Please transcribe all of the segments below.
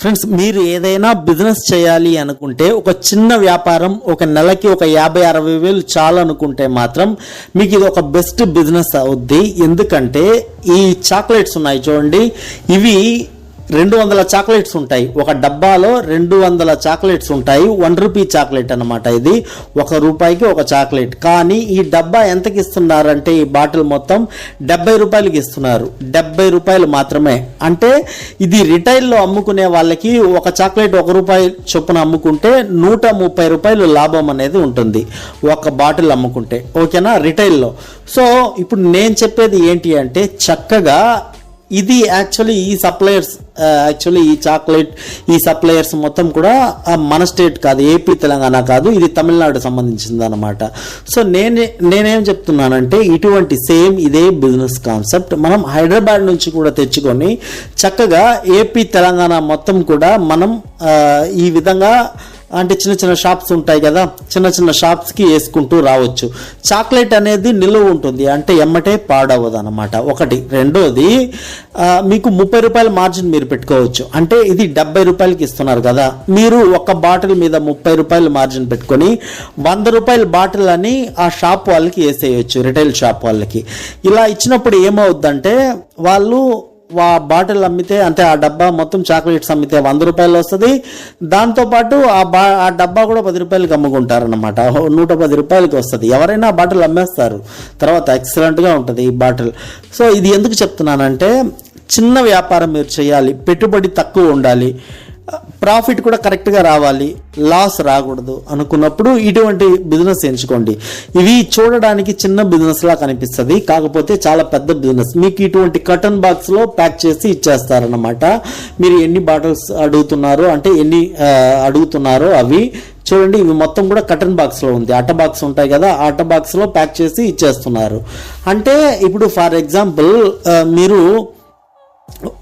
Friends మీరు ఏదైనా business చేయాలి అనుకుంటే ఒక చిన్న వ్యాపారం ఒక నెలకి ఒక యాభై అరవై వేలు చాలు అనుకుంటే మాత్రం మీకు ఇది ఒక బెస్ట్ బిజినెస్ అవుద్ది. ఎందుకంటే ఈ చాక్లెట్స్ ఉన్నాయి చూడండి ఇవి రెండు వందల చాక్లెట్స్ ఉంటాయి. ఒక డబ్బాలో రెండు వందల చాక్లెట్స్ ఉంటాయి. వన్ రూపీ చాక్లెట్ అన్నమాట ఇది. ఒక రూపాయికి ఒక చాక్లెట్. కానీ ఈ డబ్బా ఎంతకి ఇస్తున్నారంటే ఈ బాటిల్ మొత్తం డెబ్బై రూపాయలకి ఇస్తున్నారు. డెబ్బై రూపాయలు మాత్రమే. అంటే ఇది రిటైల్లో అమ్ముకునే వాళ్ళకి ఒక చాక్లెట్ ఒక రూపాయి చొప్పున అమ్ముకుంటే నూట ముప్పై రూపాయలు లాభం అనేది ఉంటుంది ఒక బాటిల్ అమ్ముకుంటే. ఓకేనా? రిటైల్లో. సో ఇప్పుడు నేను చెప్పేది ఏంటి అంటే చక్కగా ఇది యాక్చువల్లీ ఈ సప్లయర్స్ యాక్చువల్లీ uh, ఈ చాక్లెట్ ఈ సప్లయర్స్ మొత్తం కూడా uh, మన స్టేట్ కాదు ఏపీ తెలంగాణ కాదు ఇది తమిళనాడు సంబంధించింది అనమాట సో నేనే నేనేం చెప్తున్నానంటే ఇటువంటి సేమ్ ఇదే బిజినెస్ కాన్సెప్ట్ మనం హైదరాబాద్ నుంచి కూడా తెచ్చుకొని చక్కగా ఏపీ తెలంగాణ మొత్తం కూడా మనం uh, ఈ విధంగా అంటే చిన్న చిన్న షాప్స్ ఉంటాయి కదా చిన్న చిన్న షాప్స్కి వేసుకుంటూ రావచ్చు. చాక్లెట్ అనేది నిలువ ఉంటుంది అంటే ఎమ్మటే పాడవదు అనమాట ఒకటి. రెండోది మీకు ముప్పై రూపాయల మార్జిన్ మీరు పెట్టుకోవచ్చు. అంటే ఇది డెబ్బై రూపాయలకి ఇస్తున్నారు కదా. మీరు ఒక బాటిల్ మీద ముప్పై రూపాయల మార్జిన్ పెట్టుకొని వంద రూపాయల బాటిల్ అని ఆ షాప్ వాళ్ళకి వేసేయచ్చు రిటైల్ షాప్ వాళ్ళకి. ఇలా ఇచ్చినప్పుడు ఏమవుద్దంటే వాళ్ళు ఆ బాటిల్ అమ్మితే అంటే ఆ డబ్బా మొత్తం చాక్లెట్స్ అమ్మితే వంద రూపాయలు వస్తుంది. దాంతోపాటు ఆ బా ఆ డబ్బా కూడా పది రూపాయలకి అమ్ముకుంటారనమాట నూట పది రూపాయలకి వస్తుంది. ఎవరైనా ఆ బాటిల్ అమ్మేస్తారు. తర్వాత ఎక్సలెంట్గా ఉంటుంది ఈ బాటిల్. సో ఇది ఎందుకు చెప్తున్నానంటే చిన్న వ్యాపారం మీరు చేయాలి పెట్టుబడి తక్కువ ఉండాలి. ప్రాఫిట్ కూడా కరెక్ట్గా రావాలి లాస్ రాకూడదు అనుకున్నప్పుడు ఇటువంటి బిజినెస్ ఎంచుకోండి. ఇవి చూడడానికి చిన్న బిజినెస్లా కనిపిస్తుంది కాకపోతే చాలా పెద్ద బిజినెస్. మీకు ఇటువంటి కటన్ బాక్స్లో ప్యాక్ చేసి ఇచ్చేస్తారనమాట మీరు ఎన్ని బాటిల్స్ అడుగుతున్నారో అంటే ఎన్ని అడుగుతున్నారో అవి చూడండి. ఇవి మొత్తం కూడా కటన్ బాక్స్లో ఉంది. అట్ట బాక్స్ ఉంటాయి కదా అట్ట బాక్స్లో ప్యాక్ చేసి ఇచ్చేస్తున్నారు. అంటే ఇప్పుడు ఫర్ ఎగ్జాంపుల్ మీరు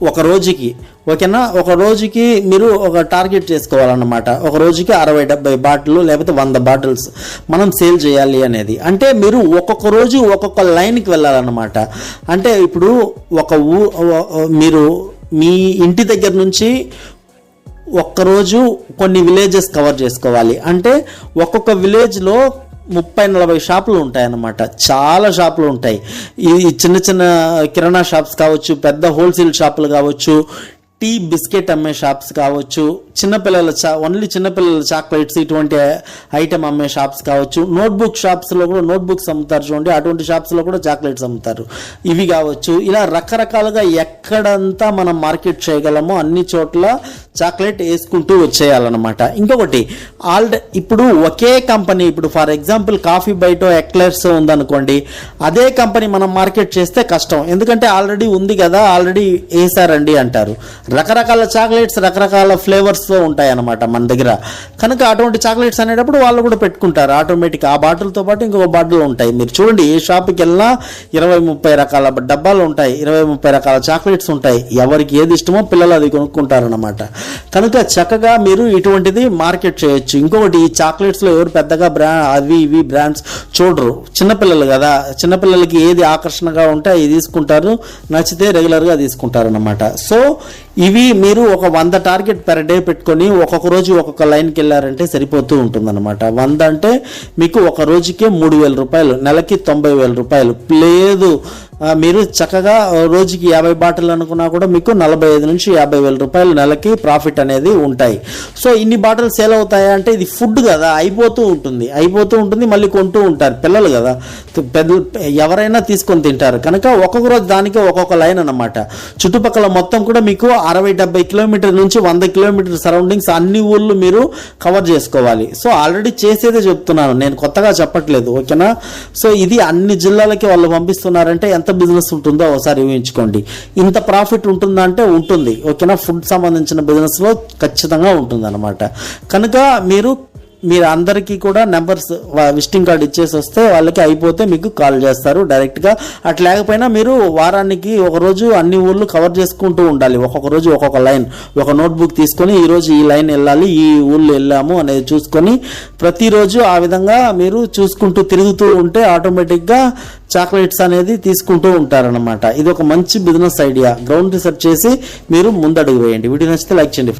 ఒక రోజుకి ఓకేనా? ఒక రోజుకి మీరు ఒక టార్గెట్ చేసుకోవాలన్నమాట. ఒక రోజుకి అరవై డెబ్బై బాటిల్ లేకపోతే వంద బాటిల్స్ మనం సేల్ చేయాలి అనేది. అంటే మీరు ఒక్కొక్క రోజు ఒక్కొక్క లైన్కి వెళ్ళాలన్నమాట. అంటే ఇప్పుడు ఒక ఊ మీరు మీ ఇంటి దగ్గర నుంచి ఒక్కరోజు కొన్ని విలేజెస్ కవర్ చేసుకోవాలి. అంటే ఒక్కొక్క విలేజ్లో ముప్పై నలభై షాపులు ఉంటాయి అన్నమాట చాలా షాపులు ఉంటాయి. ఈ చిన్న చిన్న కిరాణా షాప్స్ కావచ్చు పెద్ద హోల్సేల్ షాపులు కావచ్చు టీ బిస్కెట్ అమ్మే షాప్స్ కావచ్చు చిన్నపిల్లల చా ఓన్లీ చిన్నపిల్లల చాక్లెట్స్ ఇటువంటి ఐటమ్ అమ్మే షాప్స్ కావచ్చు. నోట్బుక్ షాప్స్లో కూడా నోట్బుక్స్ అమ్ముతారు చూడండి. అటువంటి షాప్స్లో కూడా చాక్లెట్స్ అమ్ముతారు. ఇవి కావచ్చు. ఇలా రకరకాలుగా ఎక్కడంతా మనం మార్కెట్ చేయగలమో అన్ని చోట్ల చాక్లెట్ వేసుకుంటూ వచ్చేయాలన్నమాట. ఇంకొకటి ఆల్రెడీ ఇప్పుడు ఒకే కంపెనీ ఇప్పుడు ఫర్ ఎగ్జాంపుల్ కాఫీ బయట ఎక్లర్స్ ఉందనుకోండి అదే కంపెనీ మనం మార్కెట్ చేస్తే కష్టం. ఎందుకంటే ఆల్రెడీ ఉంది కదా ఆల్రెడీ వేసారండి అంటారు. రకరకాల చాక్లెట్స్ రకరకాల ఫ్లేవర్స్తో ఉంటాయి అన్నమాట మన దగ్గర. కనుక అటువంటి చాక్లెట్స్ అనేటప్పుడు వాళ్ళు కూడా పెట్టుకుంటారు. ఆటోమేటిక్ ఆ బాటిల్తో పాటు ఇంకొక బాటిల్ ఉంటాయి. మీరు చూడండి ఏ షాప్కి వెళ్ళినా ఇరవై ముప్పై రకాల డబ్బాలు ఉంటాయి. ఇరవై ముప్పై రకాల చాక్లెట్స్ ఉంటాయి. ఎవరికి ఏది ఇష్టమో పిల్లలు అది కొనుక్కుంటారన్నమాట. కనుక చక్కగా మీరు ఇటువంటిది మార్కెట్ చేయొచ్చు. ఇంకొకటి ఈ చాక్లెట్స్లో ఎవరు పెద్దగా బ్రా అవి ఇవి బ్రాండ్స్ చూడరు. చిన్నపిల్లలు కదా. చిన్నపిల్లలకి ఏది ఆకర్షణగా ఉంటే అవి తీసుకుంటారు. నచ్చితే రెగ్యులర్గా తీసుకుంటారు సో ఇవి మీరు ఒక వంద టార్గెట్ పెర్ డే పెట్టుకొని ఒక్కొక్క రోజు ఒక్కొక్క లైన్కి వెళ్ళారంటే సరిపోతూ ఉంటుందన్నమాట. వంద అంటే మీకు ఒక రోజుకే మూడు వేల రూపాయలు నెలకి తొంభై వేల రూపాయలు. లేదు మీరు చక్కగా రోజుకి యాభై బాటిల్ అనుకున్నా కూడా మీకు నలభై ఐదు నుంచి యాభై వేల రూపాయలు నెలకి ప్రాఫిట్ అనేది ఉంటాయి. సో ఇన్ని బాటిల్ సేల్ అవుతాయా అంటే ఇది ఫుడ్ కదా అయిపోతూ ఉంటుంది. అయిపోతూ ఉంటుంది మళ్ళీ కొంటూ ఉంటారు పిల్లలు కదా. పెద్ద ఎవరైనా తీసుకొని తింటారు. కనుక ఒక్కొక్క రోజు దానికి ఒక్కొక్క లైన్ అన్నమాట. చుట్టుపక్కల మొత్తం కూడా మీకు అరవై డెబ్బై కిలోమీటర్ నుంచి వంద కిలోమీటర్ సరౌండింగ్స్ అన్ని ఊళ్ళు మీరు కవర్ చేసుకోవాలి. సో ఆల్రెడీ చేసేదే చెప్తున్నాను. నేను కొత్తగా చెప్పట్లేదు. ఓకేనా? సో ఇది అన్ని జిల్లాలకి వాళ్ళు పంపిస్తున్నారంటే ఎంత ఎంత బిజినెస్ ఉంటుందో ఒకసారి ఊహించుకోండి. ఇంత ప్రాఫిట్ ఉంటుందా అంటే ఉంటుంది. ఓకేనా? ఫుడ్ సంబంధించిన బిజినెస్లో ఖచ్చితంగా ఉంటుంది అనమాట కనుక మీరు మీరు అందరికీ కూడా నెంబర్స్ విజిటింగ్ కార్డు ఇచ్చేసి వస్తే వాళ్ళకి అయిపోతే మీకు కాల్ చేస్తారు డైరెక్ట్గా. అట్లా లేకపోయినా మీరు వారానికి ఒకరోజు అన్ని ఊళ్ళు కవర్ చేసుకుంటూ ఉండాలి. ఒక్కొక్క రోజు ఒక్కొక్క లైన్. ఒక నోట్బుక్ తీసుకొని ఈరోజు ఈ లైన్ వెళ్ళాలి ఈ ఊళ్ళు వెళ్ళాము అనేది చూసుకొని ప్రతిరోజు ఆ విధంగా మీరు చూసుకుంటూ తిరుగుతూ ఉంటే ఆటోమేటిక్గా చాక్లెట్స్ అనేది తీసుకుంటూ ఉంటారనమాట ఇది ఒక మంచి బిజినెస్ ఐడియా. గ్రౌండ్ రీసెర్చ్ చేసి మీరు ముందడుగు వేయండి. వీడియో నచ్చితే లైక్ చేయండి.